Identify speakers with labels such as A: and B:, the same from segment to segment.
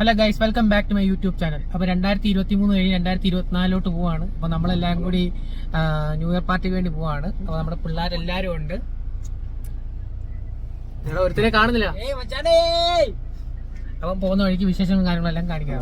A: Hello guys welcome back to my YouTube channel അപ്പോൾ രണ്ടായിരത്തി ഇരുപത്തി മൂന്ന് കഴിഞ്ഞ് രണ്ടായിരത്തി ഇരുപത്തിനാലിലോട്ട് പോവാണ്. അപ്പോൾ നമ്മളെല്ലാം കൂടി ന്യൂ ഇയർ പാർട്ടിക്ക് വേണ്ടി പോവാണ്. അപ്പോൾ നമ്മുടെ പിള്ളേരെല്ലാരും ഉണ്ട്. നിങ്ങൾ ഒരുത്തരെ കാണുന്നില്ല. അപ്പം പോകുന്ന വഴിക്ക് വിശേഷങ്ങളും കാര്യങ്ങളെല്ലാം കാണിക്കാം.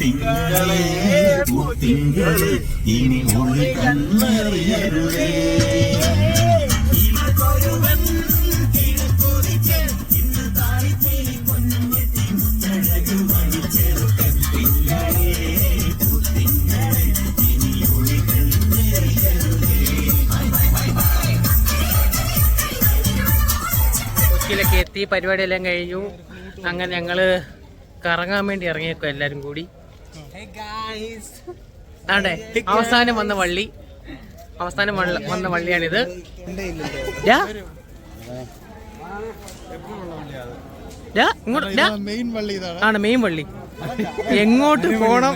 B: തിങ്കളേ തിങ്കളേ ഇനി ഒളി കണ്ണറിയരുതേ
A: കൊച്ചിയിലൊക്കെ എത്തി പരിപാടിയെല്ലാം കഴിഞ്ഞു. അങ്ങനെ ഞങ്ങൾ കറങ്ങാൻ വേണ്ടി ഇറങ്ങിയേക്കും എല്ലാരും കൂടി. ആണ്ടെ അവസാനം വന്ന വള്ളി. അവസാനം വന്ന വള്ളിയാണിത്. ആണ് മെയിൻ വള്ളി. എങ്ങോട്ട് പോണം?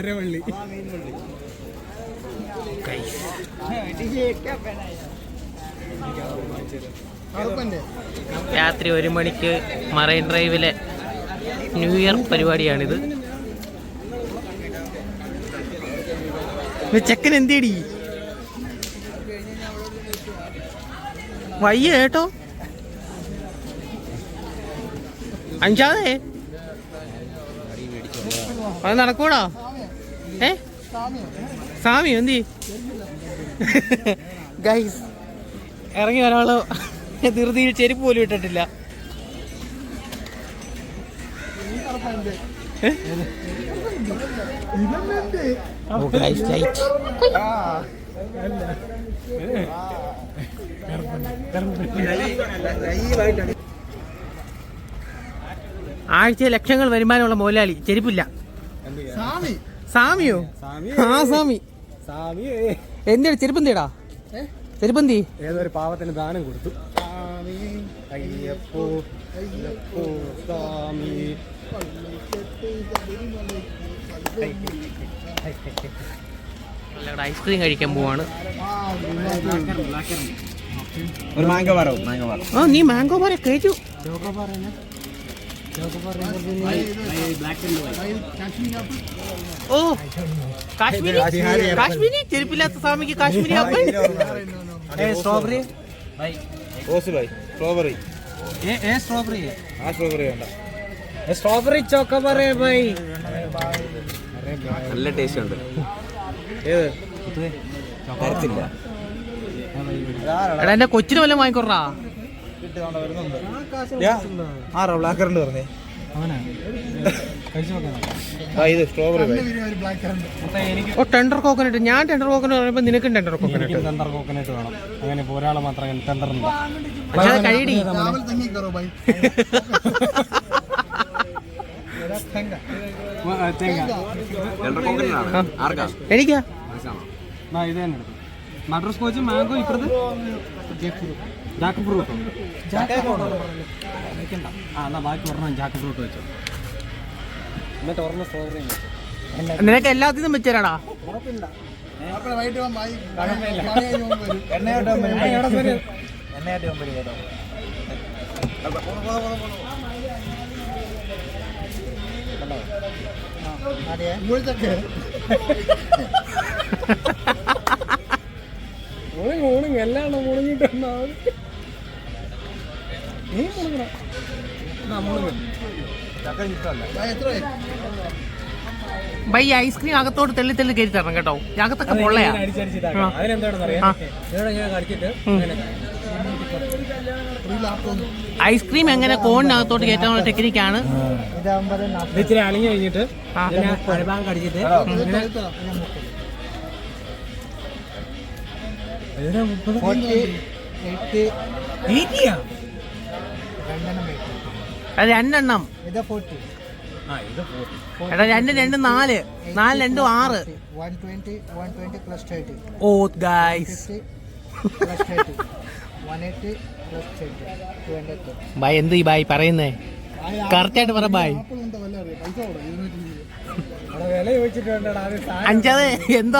A: രാത്രി ഒരു മണിക്ക് മറൈൻ ഡ്രൈവിലെ ന്യൂ ഇയർ പരിപാടിയാണിത്. ചെക്കൻ എന്തേടി വയ്യ കേട്ടോ. അഞ്ചാതെ അത് നടക്കൂടാ. ഏ? സാമി എന്തി? ഗൈസ് ഇറങ്ങി ഒരാൾ ധൃതിയിൽ ചെരുപ്പ് പോലും ഇട്ടിട്ടില്ല. ഏ? Light. ആഴ്ച ലക്ഷങ്ങൾ വരുമാനമുള്ള മോലാളി ചെരുപ്പില്ല.
C: സ്വാമി.
A: സാമിയോ ആ സാമി എന്തിനാ ചെരുപ്പന്തിടാ? ചെരുപ്പന്തി?
C: ഏതൊരു പാവത്തിന് ദാനം കൊടുത്തു. അയ്യപ്പോ അയ്യപ്പോ സ്വാമി.
A: ഐസ്ക്രീം കഴിക്കാൻ പോവാണ്.
C: ഒരു മാംഗോ പറോ മാംഗോ പറോ.
A: ആ നീ മാംഗോ പാറ കഴിച്ചു. ഓ കാശ്മീരി കാശ്മീരി ചെരുപ്പില്ലാത്ത സ്വാമിക്ക് കാശ്മീരി ആപ്പിൾ.
C: സ്ട്രോബെറി?
B: സ്ട്രോബെറി.
C: ഏ സ്ട്രോബെറി?
B: ആ സ്ട്രോബെറി
C: സ്ട്രോബെറി ചോക്കോബറി ബൈ.
B: നല്ല ടേസ്റ്റ് ഉണ്ട്. ഏത്? തരത്തില്ല.
A: എടാ എന്റെ കൊച്ചിന് വല്ലതും വാങ്ങിക്കൊറാ
B: ആറോ ബ്ലാക്ക് കറണ്ട് പറഞ്ഞേ.
A: ഓ ടെൻഡർ കോക്കനട്ട് ഞാൻ ടെൻഡർ കോക്കനട്ട് പറയുമ്പോൾ നിനക്കും ടെൻഡർ കോക്കനട്ട്
C: ടെൻഡർ കോക്കനട്ട് വേണം. അങ്ങനെ ഒരാളെ മാത്രം ടെൻഡർ ഉണ്ട്.
A: കഴിയടി. എനിക്കാ?
C: ഇത് തന്നെ എടുത്തു. ബട്ടർ കോച്ച് മാംഗോ ഇപ്പുറത്ത്? ജാക്ക് ഫ്രൂട്ടോ ആ എന്നാ ബാക്കി ഒരെണ്ണം ജാക്ക് ഫ്രൂട്ട് വെച്ചോ. എന്നിട്ട് ഒരെണ്ണം സ്ട്രോബെറി വെച്ചോ.
A: നിനക്ക് എല്ലാത്തിനും വെച്ചേരാടാ
C: മുളങ്ങ് മുളങ്ങ് എല്ലാം നീ മുളങ്ങ്
A: ബൈ ഐസ്ക്രീം അകത്തോട്ട് തെള്ളി തെള്ളി കയറ്റി തരണം കേട്ടോ. അകത്തൊക്കെ പൊള്ളയാ. ആ.
C: അതിനെന്താണെന്ന് അറിയാം? ഞാൻ കടിച്ചിട്ട്
A: ഐസ്ക്രീം എങ്ങനെ കോണിനകത്തോട്ട് കയറ്റാനുള്ള ടെക്നിക്കാണ്
C: ഇച്ചിരി അലിഞ്ഞു കഴിഞ്ഞിട്ട് അടിഭാഗം കടിച്ചിട്ട്
A: രണ്ടെണ്ണം. എടാ രണ്ട് രണ്ട് നാല്. നാല് രണ്ട് ആറ്. ഓ ഗായ്സ് ബായ് എന്ത് ഈ ബായ് പറയുന്നേ? കറക്റ്റായിട്ട് പറ ബായ്. അഞ്ചത് എന്തോ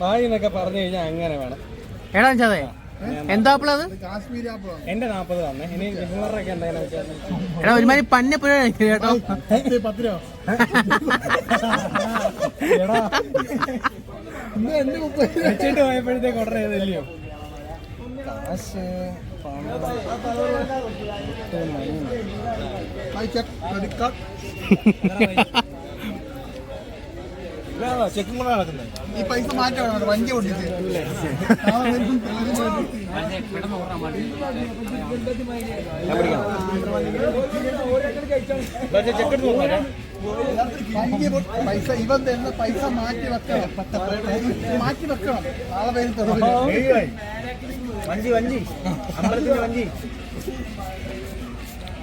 C: ബായി എന്നൊക്കെ പറഞ്ഞു കഴിഞ്ഞാൽ അങ്ങനെ വേണം.
A: എടാ അഞ്ചതേ എന്താ അപ്പളാ അത്?
C: എന്റെ നാപ്പത് തന്നെ ഇനി
A: എടാ ഒരുമാതിരി പന്നപ്പുഴ കേട്ടോ.
C: പത്ത് രൂപ. വെച്ചിട്ട് പോയപ്പോഴത്തേക്ക് ഓർഡർ ചെയ്തല്ലയോ കാശ്
B: ചെക്കും കൂടെ നടക്കുന്നത്
C: ഈ പൈസ മാറ്റണം വണ്ടി പൊട്ടിച്ച്
B: ചെക്ക് എടുത്ത് നോക്കാം.
C: പൈസ ഇവൻ തരുന്ന പൈസ മാറ്റി വെക്കണം. മാറ്റി വെക്കണം. നാളെ പേര്.
B: വഞ്ചി വഞ്ചി. അമ്പലത്തിന്റെ വഞ്ചി.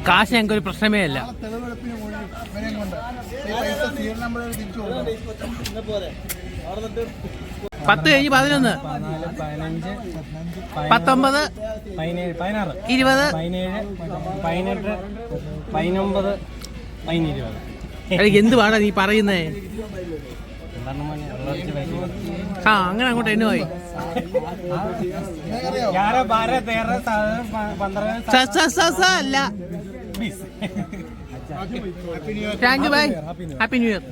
A: കാശ് ഞങ്ങൾക്ക് ഒരു പ്രശ്നമേ അല്ല.
C: നാളെ തെളിവെടുപ്പിന് പോയി ഇവരെയും കൊണ്ട് ഈ പൈസ സീരിയൽ നമ്പർ തിരിച്ചു കൊടുക്കണം.
A: പത്ത് കഴിഞ്ഞ് പതിനൊന്ന്.
C: പതിനഞ്ച്
A: പത്തൊമ്പത്
C: പതിനേഴ് പതിനാറ്.
A: ഇരുപത്
C: പതിനേഴ് പതിനെട്ട് പതിനൊമ്പത് പതിനിരുപത്
A: അല്ലെങ്കിൽ എന്ത് പാടാ നീ പറയുന്നേ? ആ അങ്ങനെ അങ്ങോട്ട് എന്നെ പോയി. അല്ല. Thank you bye happy new year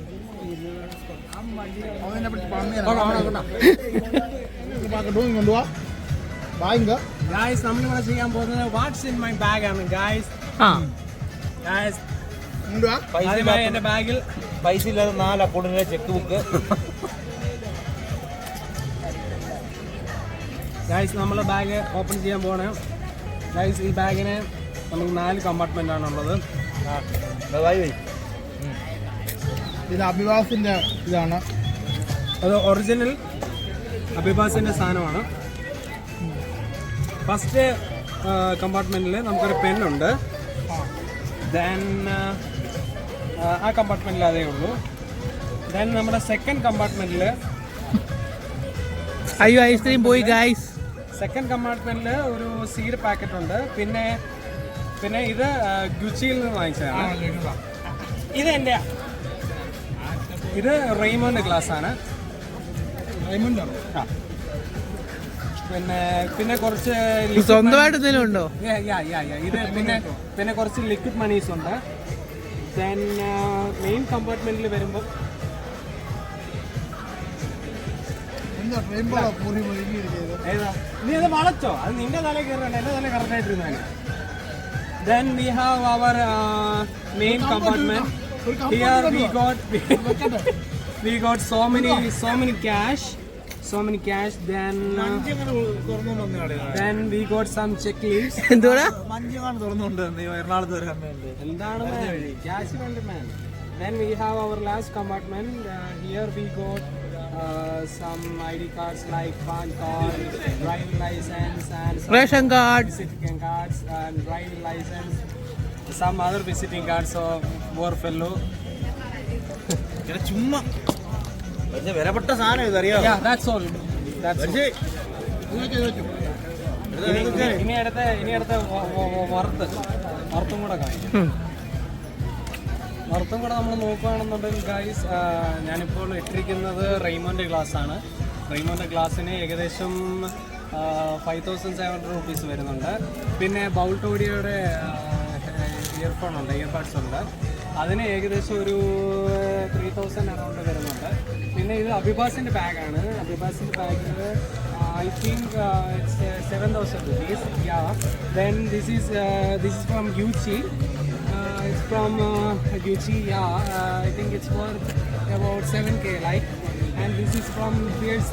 C: guys നമ്മൾ ഇവിടെ ചെയ്യാൻ പോകുന്നത് വാട്ട്സ് ഇൻ മൈ ബാഗ് ആണ് ഗായ്സ് ഗായ്സ് എന്റെ ബാഗിൽ
B: പൈസ ഇല്ലാതെ നാല് അക്കൗണ്ടിന്റെ ചെക്ക് ബുക്ക്
C: ഗൈസ് നമ്മളെ ബാഗ് ഓപ്പൺ ചെയ്യാൻ പോണേ. ഗൈസ് ഈ ബാഗിന് നമുക്ക് നാല് കമ്പാർട്ട്മെന്റ് ആണുള്ളത്
D: ഇത് അഭിവാസിന്റെ ഇതാണ്.
C: അത് ഒറിജിനൽ അഭിവാസിന്റെ സാധനമാണ്. ഫസ്റ്റ് കമ്പാർട്ട്മെന്റിൽ നമുക്കൊരു പെണ്ണുണ്ട് ദെൻ ആ കമ്പാർട്ട്മെന്റിൽ അതേ ഉള്ളൂ. ദെൻ നമ്മുടെ സെക്കൻഡ് കമ്പാർട്ട്മെന്റിൽ
A: അയ്യോ ഐസ്ക്രീം പോയി ഗൈസ്
C: സെക്കൻഡ് കമ്പാർട്ട്മെന്റിൽ ഒരു സീഡ് പാക്കറ്റ് ഉണ്ട്. പിന്നെ പിന്നെ ഇത് ഗുച്ചിയിൽ നിന്ന് വാങ്ങിച്ചതാണ്. ഇത് എന്റെ ഇത് റെയ്മോന്റെ ഗ്ലാസ് ആണ്. ആ. പിന്നെ പിന്നെ കുറച്ച്
A: സ്വന്തമായിട്ട് എന്തെങ്കിലും ഉണ്ടോ.
C: ഇത് പിന്നെ പിന്നെ കുറച്ച് ലിക്വിഡ് മണീസ് ഉണ്ട്. ദെൻ മെയിൻ കമ്പാർട്ട്മെന്റിൽ വരുമ്പോൾ നീ അത് വളച്ചോ. അത് നിന്റെ തല കയറണ്ട എന്റെ തല correct ആയിട്ടിരുന്നാണ് then we have our main compartment here we got we got so many so many cash so many cash then
B: തുറന്നു വന്ന കടയാണ്
C: then we got some cheque leaves
A: എന്തുവാ
B: മഞ്ഞാണ് തുറന്നുകൊണ്ട് എറണാകുളത്ത് ഒരു അമ്മയുണ്ട്
C: എന്താണ് ക്യാഷ് വേണ്ട man then we have our last compartment here we got some I D cards like PAN card driving licence and
A: ration card
C: visiting cards and driving license, some other visiting cards of war fellow.
B: ചുമ്മാ. വലിയ വിലപ്പെട്ട സാധനം ഇതറിയാം
C: ഇനി- അടുത്ത ഇനി അടുത്ത വറുത്ത്. വറുത്തും കൂടെ കാണിക്കും. വറുത്തും കൂടെ നമ്മൾ നോക്കുകയാണെന്നുണ്ടെങ്കിൽ ഗൈസ് ഞാനിപ്പോൾ ഇട്ടിരിക്കുന്നത് റെയ്മോന്റെ ഗ്ലാസ് ആണ്. റെയ്മോന്റെ ഗ്ലാസ്സിന് ഏകദേശം five thousand seven hundred rupees വരുന്നുണ്ട്. പിന്നെ ബൗൾട്ടോഡിയുടെ ഇയർഫോൺ ഉണ്ട് ഇയർബഡ്സ് ഉണ്ട്. അതിന് ഏകദേശം ഒരു ത്രീ തൗസൻഡ് അറൗണ്ട് വരുന്നുണ്ട്. പിന്നെ ഇത് അഭിഭാസിന്റെ ബാഗാണ് അഭിഭാസിന്റെ ബാഗിൽ I think it's seven thousand rupees yeah then this is this is from യൂച്ചി Uh, it's from uh, Gucci, yeah. Uh, I think it's worth about 7k, like. And this is and Pierce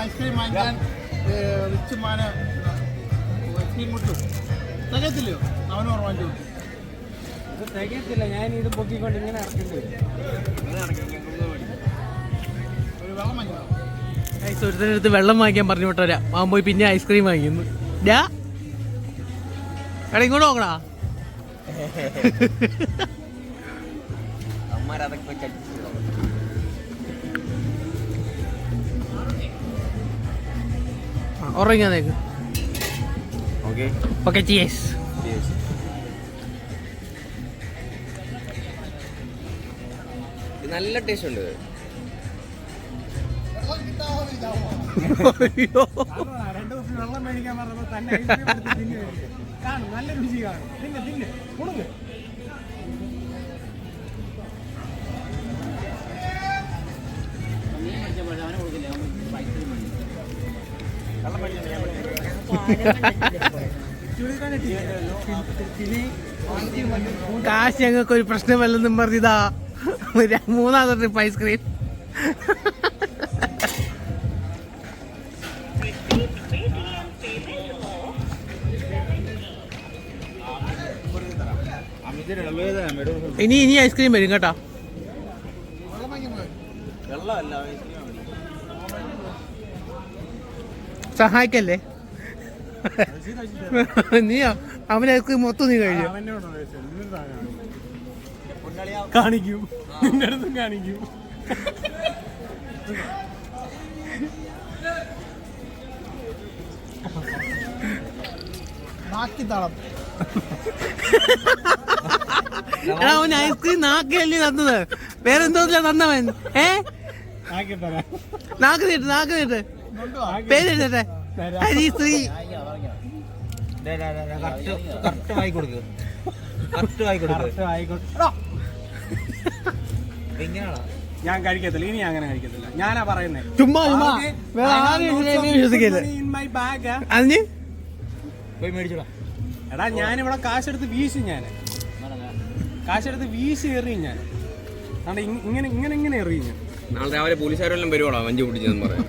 D: ice cream ice cream
C: ഇത് ഞാൻ ഇത് പൊക്കിക്കൊണ്ട് ഇങ്ങനെ ഇറക്കേണ്ടി
D: വെള്ളം
A: വാങ്ങിക്കാൻ പറഞ്ഞു വിട്ടവരാ അവൻ പോയി പിന്നെ ഐസ്ക്രീം വാങ്ങിക്കുന്നു. ഡാ എടാ ഇങ്ങോട്ട് നോക്കടാ ഉറങ്ങാ നേക്ക്
B: ഓക്കെ
A: ഓക്കെ ചിയേഴ്സ്
B: നല്ല ടേസ്റ്റ് ഉണ്ട്.
C: വെള്ളം മേടിക്കാൻ പറഞ്ഞപ്പോൾ തന്നെ. നല്ല രുചി കാണും. തിന്നെ തിന്നെ. കൊടുക്ക്
A: കാശ് ഞങ്ങൾക്ക് ഒരു പ്രശ്നമല്ലെന്നും പറഞ്ഞിതാ. ഒരു മൂന്നാമത്തെ ട്രിപ്പ് ഐസ്ക്രീം ഇനി ഇനി ഐസ്ക്രീം വരും കേട്ടോ.
B: വെള്ളമല്ല
A: സഹായിക്കല്ലേ? നീയോ? അവനെ ഐസ്ക്രീം മൊത്തം നീ കഴിഞ്ഞു
C: കാണിക്കും. നിന്റെ അടുത്തും കാണിക്കും.
A: അവൻ ഐസ്ക്രീം നാക്കല്ലേ തന്നത്. വേറെന്തോ എന്തോന്നില്ല തന്നവൻ. ഏ? നാക്ക് നീട്ട് നാക്ക് നീട്ട്. ഹരിശ്രീ
B: കറക്റ്റ് വായി കറക്റ്റ് വായി
C: ഞാൻ കഴിക്കത്തില്ല ഇനി അങ്ങനെ കഴിക്കത്തില്ല. ഞാനാ പറയുന്നേ.
A: ചുമ്മാ ചുമ്മാ. വേറെ ആരും അതിന്?
B: പോയി മേടിച്ചോടാ.
C: എടാ ഞാനിവിടെ കാശെടുത്ത് വീശു ഞാൻ. കാശെടുത്ത് വീശി എറിയും ഞാൻ. ഇങ്ങനെ ഇങ്ങനെ ഇങ്ങനെ എറിയും ഞാൻ.
E: നാളെ രാവിലെ പോലീസുകാരെല്ലാം വരുവാണോ വഞ്ചി പിടിച്ചെന്ന് പറയാം.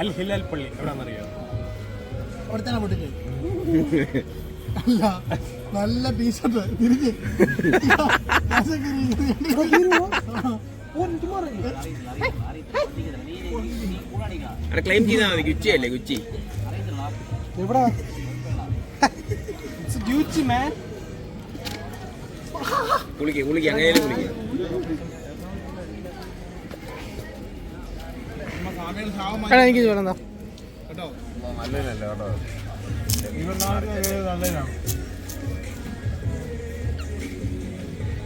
C: അൽ ഹിലാൽ പള്ളി എവിടെന്നറിയോ?
D: അവിടെ തന്നെ പൊട്ടിക്ക് അല്ല നല്ല ടീഷർട്ട് തിരിഞ്ഞ്.
E: ക്ലെയിം ചെയ്താൽ മതി കുച്ചിയല്ലേ കുച്ചി
C: ഇവിടെ ഡ്യൂച്ചി മാൻ
E: കുളിക്കുക കുളിക്കുക അങ്ങനെ കുളിക്കുക
A: എടാ എനിക്ക് വേണം എന്താ
D: കേട്ടോ
B: കേട്ടോ?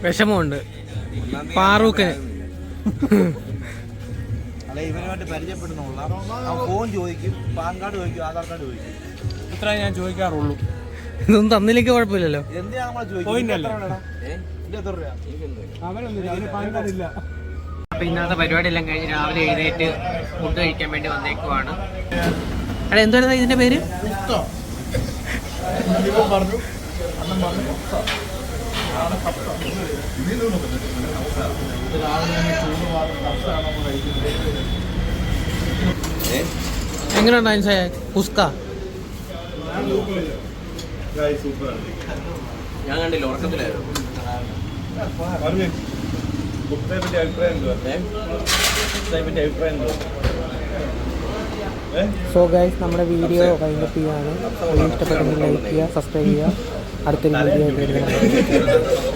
A: വിഷമമുണ്ട്. ഫാറൂഖിന്.
B: അല്ലെ ഇവനുമായിട്ട് പരിചയപ്പെടുന്നുള്ള. ഫോൺ ചോദിക്കും പാൻ കാർഡ് ചോദിക്കും ആധാർ കാർഡ് ചോദിക്കും.
C: ഇത്ര ഞാൻ ചോദിക്കാറുള്ളൂ.
A: ഇതൊന്നും തന്നില്ലെങ്കിൽ കുഴപ്പമില്ലല്ലോ.
B: എന്തിനാ നമ്മളെ
C: Point അല്ലേ?
B: ചോദിക്കുന്നത് എത്ര രൂപ
C: അവരൊന്നും അതിന് പാൻകാർഡില്ല
A: അപ്പൊ ഇന്നത്തെ പരിപാടി എല്ലാം കഴിഞ്ഞ് രാവിലെ എഴുന്നേറ്റ് ഫുഡ് കഴിക്കാൻ വേണ്ടി വന്നേക്കുവാണ്. അവിടെ എന്തായിരുന്നു ഇതിന്റെ പേര്?
D: കുത്തോ ഞാൻ പറഞ്ഞു അണ്ണൻ പറഞ്ഞു കുത്തോ ആണ്
A: അഭിപ്രായം പുസ്ക
E: ഞാൻ കണ്ടില്ല ഉറക്കത്തിലായിരുന്നു
A: സോ ഗൈസ് നമ്മുടെ വീഡിയോ വൈൻഡപ്പ് ചെയ്യാണ്. ഇഷ്ടപ്പെട്ടെങ്കിൽ ലൈക്ക് ചെയ്യുക സബ്സ്ക്രൈബ് ചെയ്യുക. അടുത്തൊരു വീഡിയോ ആയിട്ട്